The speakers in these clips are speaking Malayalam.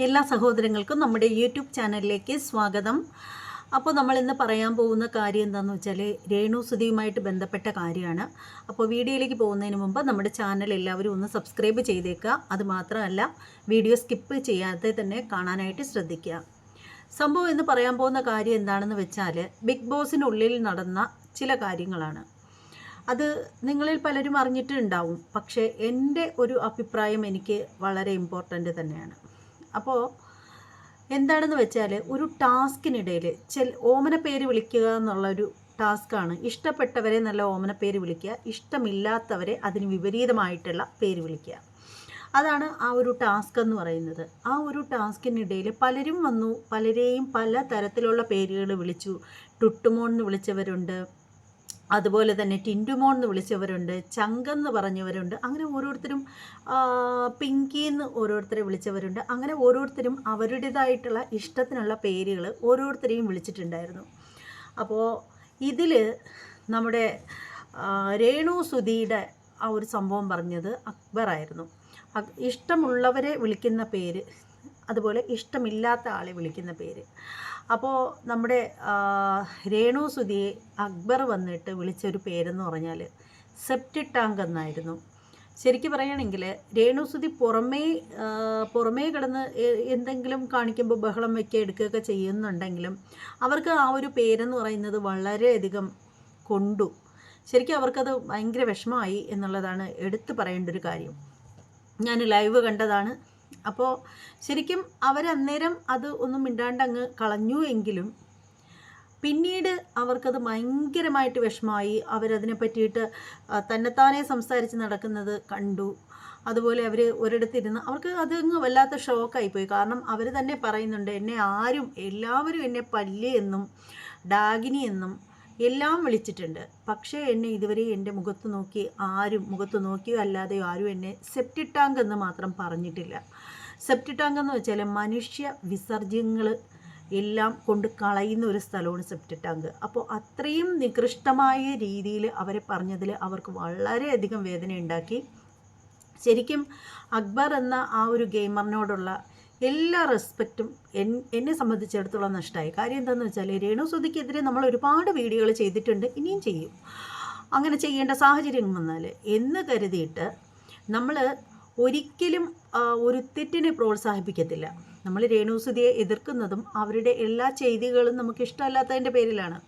എല്ലാ സഹോദരങ്ങൾക്കും നമ്മുടെ യൂട്യൂബ് ചാനലിലേക്ക് സ്വാഗതം. അപ്പോൾ നമ്മൾ ഇന്ന് പറയാൻ പോകുന്ന കാര്യം എന്താണെന്ന് വെച്ചാൽ രേണുസുതിയുമായിട്ട് ബന്ധപ്പെട്ട കാര്യമാണ്. അപ്പോൾ വീഡിയോയിലേക്ക് പോകുന്നതിന് മുമ്പ് നമ്മുടെ ചാനൽ എല്ലാവരും ഒന്ന് സബ്സ്ക്രൈബ് ചെയ്തേക്കുക. അതുമാത്രമല്ല വീഡിയോ സ്കിപ്പ് ചെയ്യാതെ തന്നെ കാണാനായിട്ട് ശ്രദ്ധിക്കുക. സംഭവം എന്ന് പറയാൻ പോകുന്ന കാര്യം എന്താണെന്ന് വെച്ചാൽ ബിഗ് ബോസിനുള്ളിൽ നടന്ന ചില കാര്യങ്ങളാണ്. അത് നിങ്ങളിൽ പലരും അറിഞ്ഞിട്ടുണ്ടാവും. പക്ഷേ എന്റെ ഒരു അഭിപ്രായം എനിക്ക് വളരെ ഇമ്പോർട്ടന്റ് തന്നെയാണ്. അപ്പോൾ എന്താണെന്ന് വെച്ചാൽ ഒരു ടാസ്കിനിടയിൽ ചെൽ ഓമന പേര് വിളിക്കുക എന്നുള്ളൊരു ടാസ്ക്കാണ്. ഇഷ്ടപ്പെട്ടവരെ നല്ല ഓമന പേര് വിളിക്കുക ഇഷ്ടമില്ലാത്തവരെ അതിന് വിപരീതമായിട്ടുള്ള പേര് വിളിക്കുക. അതാണ് ആ ഒരു ടാസ്ക് എന്ന് പറയുന്നത്. ആ ഒരു ടാസ്കിനിടയിൽ പലരും വന്നു പലരെയും പല തരത്തിലുള്ള പേരുകൾ വിളിച്ചു. ടുട്ടുമോൺ എന്ന് വിളിച്ചവരുണ്ട്. അതുപോലെ തന്നെ ടിന്റുമോൺ എന്ന് വിളിച്ചവരുണ്ട് ചങ്കെന്ന് പറഞ്ഞവരുണ്ട് അങ്ങനെ ഓരോരുത്തരും പിങ്കി എന്ന് ഓരോരുത്തരെ വിളിച്ചവരുണ്ട് അങ്ങനെ ഓരോരുത്തരും അവരുടേതായിട്ടുള്ള ഇഷ്ടത്തിനുള്ള പേരുകൾ ഓരോരുത്തരെയും വിളിച്ചിട്ടുണ്ടായിരുന്നു. അപ്പോൾ ഇതിൽ നമ്മുടെ രേണു സുധിയുടെ ആ ഒരു സംഭവം പറഞ്ഞത് അക്ബറായിരുന്നു. അക്- ഇഷ്ടമുള്ളവരെ വിളിക്കുന്ന പേര് അതുപോലെ ഇഷ്ടമില്ലാത്ത ആളെ വിളിക്കുന്ന പേര്. അപ്പോൾ നമ്മുടെ രേണു സുധിയെ അക്ബർ വന്നിട്ട് വിളിച്ചൊരു പേരെന്ന് പറഞ്ഞാൽ സെപ്റ്റി ടാങ്ക് എന്നായിരുന്നു. ശരിക്കും പറയുകയാണെങ്കിൽ രേണു സുധി പുറമേ പുറമേ കിടന്ന് എന്തെങ്കിലും കാണിക്കുമ്പോൾ ബഹളം വയ്ക്കുക എടുക്കുകയൊക്കെ ചെയ്യുന്നുണ്ടെങ്കിലും അവർക്ക് ആ ഒരു പേരെന്ന് പറയുന്നത് വളരെയധികം കൊണ്ടു. ശരിക്കും അവർക്കത് ഭയങ്കര വിഷമമായി എന്നുള്ളതാണ് എടുത്തു പറയേണ്ട ഒരു കാര്യം. ഞാൻ ലൈവ് കണ്ടതാണ്. അപ്പോൾ ശരിക്കും അവരന്നേരം അത് ഒന്നും മിണ്ടാണ്ട് അങ്ങ് കളഞ്ഞു എങ്കിലും പിന്നീട് അവർക്കത് ഭയങ്കരമായിട്ട് വിഷമമായി അവരതിനെ പറ്റിയിട്ട് തന്നെത്താനെ സംസാരിച്ച് നടക്കുന്നത് കണ്ടു. അതുപോലെ അവർ ഒരിടത്തിരുന്ന് അവർക്ക് അത് അങ്ങ് വല്ലാത്ത ഷോക്കായിപ്പോയി കാരണം അവർ തന്നെ പറയുന്നുണ്ട് എന്നെ ആരും എല്ലാവരും എന്നെ പല്ലി എന്നും ഡാഗിനി എന്നും എല്ലാം വിളിച്ചിട്ടുണ്ട്. പക്ഷേ എന്നെ ഇതുവരെ എന്റെ മുഖത്ത് നോക്കി ആരും മുഖത്ത് നോക്കിയോ അല്ലാതെയോ ആരും എന്നെ സെപ്റ്റി ടാങ്ക് എന്ന് മാത്രം പറഞ്ഞിട്ടില്ല. സെപ്റ്റി ടാങ്ക് എന്ന് വെച്ചാൽ മനുഷ്യ വിസർജ്യങ്ങൾ എല്ലാം കൊണ്ട് കളയുന്ന ഒരു സ്ഥലമാണ് സെപ്റ്റി ടാങ്ക് അപ്പോൾ അത്രയും നികൃഷ്ടമായ രീതിയിൽ അവരെ പറഞ്ഞതിൽ അവർക്ക് വളരെയധികം വേദന ഉണ്ടാക്കി. ശരിക്കും അക്ബർ എന്ന ആ ഒരു ഗെയിമറിനോടുള്ള എല്ലാ റെസ്പെക്റ്റും എൻ എന്നെ സംബന്ധിച്ചിടത്തോളം നഷ്ടമായി. കാര്യം എന്താണെന്ന് വെച്ചാൽ രേണു സുധിക്കെതിരെ നമ്മൾ ഒരുപാട് വീഡിയോകൾ ചെയ്തിട്ടുണ്ട് ഇനിയും ചെയ്യും. അങ്ങനെ ചെയ്യേണ്ട സാഹചര്യം വന്നാൽ എന്ന് കരുതിയിട്ട് നമ്മൾ ഒരിക്കലും ഒരു തെറ്റിനെ പ്രോത്സാഹിപ്പിക്കത്തില്ല. നമ്മൾ രേണു സുധിയെ എതിർക്കുന്നതും അവരുടെ എല്ലാ ചെയ്തികളും നമുക്ക് ഇഷ്ടമല്ലാത്തതിന്റെ പേരിലാണ്.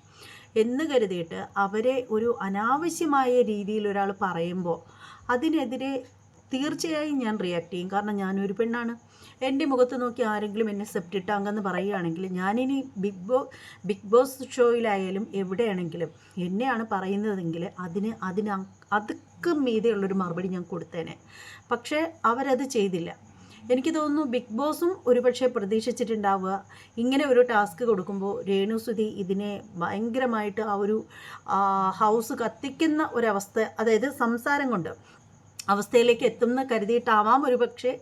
എന്ന് കരുതിയിട്ട് അവരെ ഒരു അനാവശ്യമായ രീതിയിൽ ഒരാൾ പറയുമ്പോൾ അതിനെതിരെ തീർച്ചയായും ഞാൻ റിയാക്ട് ചെയ്യും. കാരണം ഞാനൊരു പെണ്ണാണ്. എന്റെ മുഖത്ത് നോക്കി ആരെങ്കിലും എന്നെ സെപ്റ്റിട്ടാങ്കെന്ന് പറയുകയാണെങ്കിൽ ഞാനിനി ബിഗ് ബോ ബിഗ് ബോസ് ഷോയിലായാലും എവിടെയാണെങ്കിലും എന്നെയാണ് പറയുന്നതെങ്കിൽ അതിന് അതിന് അതൊക്കെ മീതെയുള്ളൊരു മറുപടി ഞാൻ കൊടുത്തേനെ. പക്ഷേ അവരത് ചെയ്തില്ല. എനിക്ക് തോന്നുന്നു ബിഗ് ബോസും ഒരുപക്ഷെ പ്രതീക്ഷിച്ചിട്ടുണ്ടാവുക. ഇങ്ങനെ ഒരു ടാസ്ക് കൊടുക്കുമ്പോൾ രേണുസുതി ഇതിനെ ഭയങ്കരമായിട്ട് ആ ഒരു ഹൗസ് കത്തിക്കുന്ന ഒരവസ്ഥ അതായത് സംസാരം കൊണ്ട് അവസ്ഥയിലേക്ക് എത്തുമെന്ന് കരുതിയിട്ടാവാം ഒരു പക്ഷേ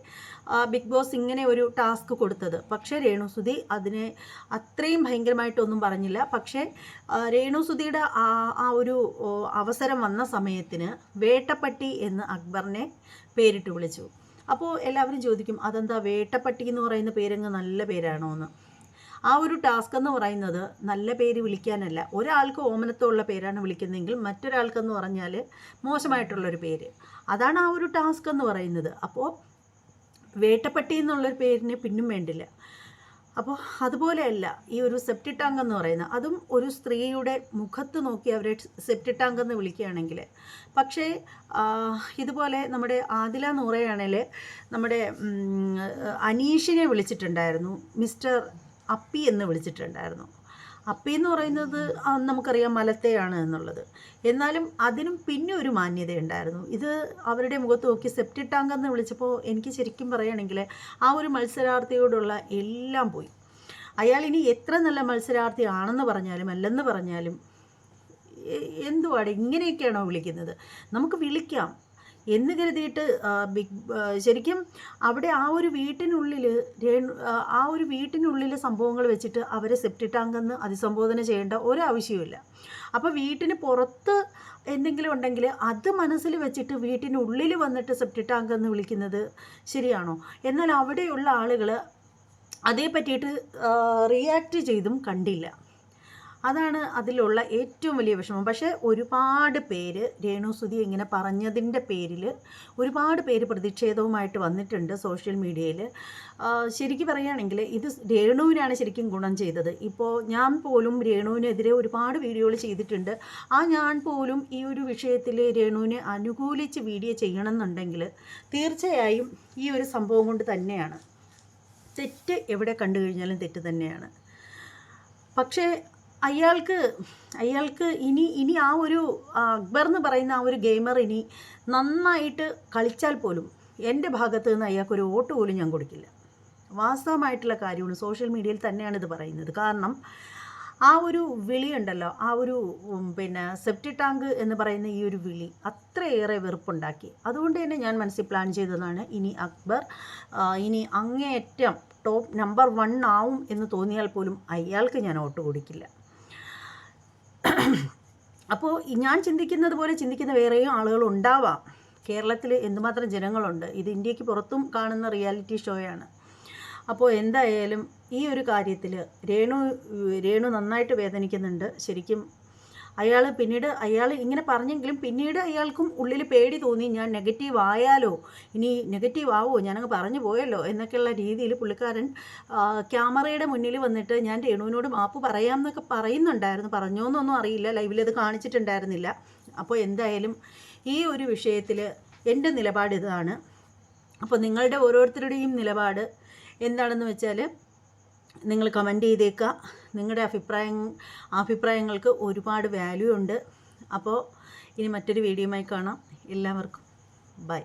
ബിഗ് ബോസ് ഇങ്ങനെ ഒരു ടാസ്ക് കൊടുത്തത്. പക്ഷേ രേണുസുതി അതിനെ അത്രയും ഭയങ്കരമായിട്ടൊന്നും പറഞ്ഞില്ല. പക്ഷേ രേണുസുതിയുടെ ആ ആ ഒരു അവസരം വന്ന സമയത്തിന് വേട്ടപ്പട്ടി എന്ന് അക്ബറിനെ പേരിട്ട് വിളിച്ചു. അപ്പോൾ എല്ലാവരും ചോദിക്കും അതെന്താ വേട്ടപ്പട്ടി എന്ന് പറയുന്ന പേരങ്ങ് നല്ല പേരാണോ എന്ന് ആ ഒരു ടാസ്ക് എന്ന് പറയുന്നത് നല്ല പേര് വിളിക്കാനല്ല. ഒരാൾക്ക് ഓമനത്തുള്ള പേരാണ് വിളിക്കുന്നതെങ്കിൽ മറ്റൊരാൾക്കെന്ന് പറഞ്ഞാൽ മോശമായിട്ടുള്ളൊരു പേര്. അതാണ് ആ ഒരു ടാസ്ക് എന്ന് പറയുന്നത്. അപ്പോൾ വേട്ടപ്പട്ടി എന്നുള്ളൊരു പേരിന് പിന്നും വേണ്ടില്ല. അപ്പോൾ അതുപോലെയല്ല ഈ ഒരു സെപ്റ്റി ടാങ്ക് എന്ന് പറയുന്നത് അതും ഒരു സ്ത്രീയുടെ മുഖത്ത് നോക്കി അവരെ സെപ്റ്റി ടാങ്ക് എന്ന് വിളിക്കുകയാണെങ്കിൽ പക്ഷേ ഇതുപോലെ നമ്മുടെ ആദില നൂറയാണെങ്കിൽ നമ്മുടെ അനീഷിനെ വിളിച്ചിട്ടുണ്ടായിരുന്നു. മിസ്റ്റർ അപ്പി എന്ന് വിളിച്ചിട്ടുണ്ടായിരുന്നു. അപ്പി എന്ന് പറയുന്നത് നമുക്കറിയാം മലത്തെയാണ് എന്നുള്ളത്. എന്നാലും അതിനും പിന്നെ ഒരു മാന്യതയുണ്ടായിരുന്നു. ഇത് അവരുടെ മുഖത്ത് നോക്കി സെപ്റ്റി ടാങ്ക് എന്ന് വിളിച്ചപ്പോൾ എനിക്ക് ശരിക്കും പറയുകയാണെങ്കിൽ ആ ഒരു മത്സരാർത്ഥിയോടുള്ള എല്ലാം പോയി. അയാൾ ഇനി എത്ര നല്ല മത്സരാർത്ഥി ആണെന്ന് പറഞ്ഞാലും അല്ലെന്ന് പറഞ്ഞാലും എ- എന്തുവാടെ ഇങ്ങനെയൊക്കെയാണോ വിളിക്കുന്നത്? നമുക്ക് വിളിക്കാം. എന്ന് കരുതിയിട്ട് ബിഗ് ശരിക്കും അവിടെ ആ ഒരു വീട്ടിനുള്ളിൽ ആ, ഒരു വീട്ടിനുള്ളിൽ സംഭവങ്ങൾ വെച്ചിട്ട് അവരെ സെപ്റ്റി ടാങ്കെന്ന് അതിസംബോധന ചെയ്യേണ്ട ഒരാവശ്യമില്ല അപ്പോൾ വീട്ടിന് പുറത്ത് എന്തെങ്കിലും ഉണ്ടെങ്കിൽ അത് മനസ്സിൽ വെച്ചിട്ട് വീട്ടിനുള്ളിൽ വന്നിട്ട് സെപ്റ്റി ടാങ്ക് വിളിക്കുന്നത് ശരിയാണോ? എന്നാൽ അവിടെയുള്ള ആളുകൾ അതേ പറ്റിയിട്ട് റിയാക്ട് ചെയ്തും കണ്ടില്ല. അതാണ് അതിലുള്ള ഏറ്റവും വലിയ വിഷമം. പക്ഷേ ഒരുപാട് പേര് രേണുസുതി ഇങ്ങനെ പറഞ്ഞതിന്റെ പേരിൽ ഒരുപാട് പേര് പ്രതിഷേധവുമായിട്ട് വന്നിട്ടുണ്ട് സോഷ്യൽ മീഡിയയിൽ. ശരിക്കും പറയുകയാണെങ്കിൽ ഇത് രേണുവിനാണ് ശരിക്കും ഗുണം ചെയ്തത്. ഇപ്പോൾ ഞാൻ പോലും രേണുവിനെതിരെ ഒരുപാട് വീഡിയോകൾ ചെയ്തിട്ടുണ്ട്. ആ ഞാൻ പോലും ഈ ഒരു വിഷയത്തിൽ രേണുവിനെ അനുകൂലിച്ച് വീഡിയോ ചെയ്യണമെന്നുണ്ടെങ്കിൽ തീർച്ചയായും ഈ ഒരു സംഭവം കൊണ്ട് തന്നെയാണ്. തെറ്റ് എവിടെ കണ്ടു കഴിഞ്ഞാലും തെറ്റ് തന്നെയാണ്. പക്ഷേ അയാൾക്ക് അയാൾക്ക് ഇനി ഇനി ആ ഒരു അക്ബർ എന്ന് പറയുന്ന ആ ഒരു ഗെയിമർ ഇനി നന്നായിട്ട് കളിച്ചാൽ പോലും എന്റെ ഭാഗത്ത് നിന്ന് അയാൾക്കൊരു വോട്ട് പോലും ഞാൻ കൊടുക്കില്ല. വാസ്തവമായിട്ടുള്ള കാര്യമാണ് സോഷ്യൽ മീഡിയയിൽ തന്നെയാണ് ഇത് പറയുന്നത്. കാരണം ആ ഒരു വിളി ഉണ്ടല്ലോ ആ ഒരു പിന്നെ സെപ്റ്റി ടാങ്ക് എന്ന് പറയുന്ന ഈ ഒരു വിളി അത്രയേറെ വെറുപ്പുണ്ടാക്കി. അതുകൊണ്ട് തന്നെ ഞാൻ മനസ്സിൽ പ്ലാൻ ചെയ്തതാണ് ഇനി അക്ബർ ഇനി അങ്ങേയറ്റം ടോപ്പ് നമ്പർ വൺ ആവും എന്ന് തോന്നിയാൽ പോലും അയാൾക്ക് ഞാൻ വോട്ട് കൊടുക്കില്ല. അപ്പോൾ ഞാൻ ചിന്തിക്കുന്നത് പോലെ ചിന്തിക്കുന്ന വേറെയും ആളുകൾ ഉണ്ടാവാം. കേരളത്തിൽ എന്തുമാത്രം ജനങ്ങളുണ്ട്. ഇത് ഇന്ത്യയ്ക്ക് പുറത്തും കാണുന്ന റിയാലിറ്റി ഷോയാണ് അപ്പോൾ എന്തായാലും ഈ ഒരു കാര്യത്തിൽ രേണു രേണു നന്നായിട്ട് വേദനിക്കുന്നുണ്ട്. ശരിക്കും അയാൾ പിന്നീട് അയാൾ ഇങ്ങനെ പറഞ്ഞെങ്കിലും പിന്നീട് അയാൾക്കും ഉള്ളിൽ പേടി തോന്നി ഞാൻ നെഗറ്റീവ് ആയാലോ? ഇനി നെഗറ്റീവ് ആവോ? ഞാനങ്ങ് പറഞ്ഞു പോയല്ലോ? എന്നൊക്കെയുള്ള രീതിയിൽ പുള്ളിക്കാരൻ ക്യാമറയുടെ മുന്നിൽ വന്നിട്ട് ഞാൻ രേണുവിനോട് മാപ്പ് പറയാം എന്നൊക്കെ പറയുന്നുണ്ടായിരുന്നു. പറഞ്ഞോന്നൊന്നും അറിയില്ല. ലൈവിൽ അത് കാണിച്ചിട്ടുണ്ടായിരുന്നില്ല. അപ്പോൾ എന്തായാലും ഈ ഒരു വിഷയത്തിൽ എന്റെ നിലപാട് ഇതാണ്. അപ്പോൾ നിങ്ങളുടെ ഓരോരുത്തരുടെയും നിലപാട് എന്താണെന്ന് വെച്ചാൽ നിങ്ങൾ കമന്റ് ചെയ്തേക്കുക. നിങ്ങളുടെ അഭിപ്രായം അഭിപ്രായങ്ങൾക്ക് ഒരുപാട് വാല്യൂ ഉണ്ട്. അപ്പോൾ ഇനി മറ്റൊരു വീഡിയോയുമായി കാണാം. എല്ലാവർക്കും ബൈ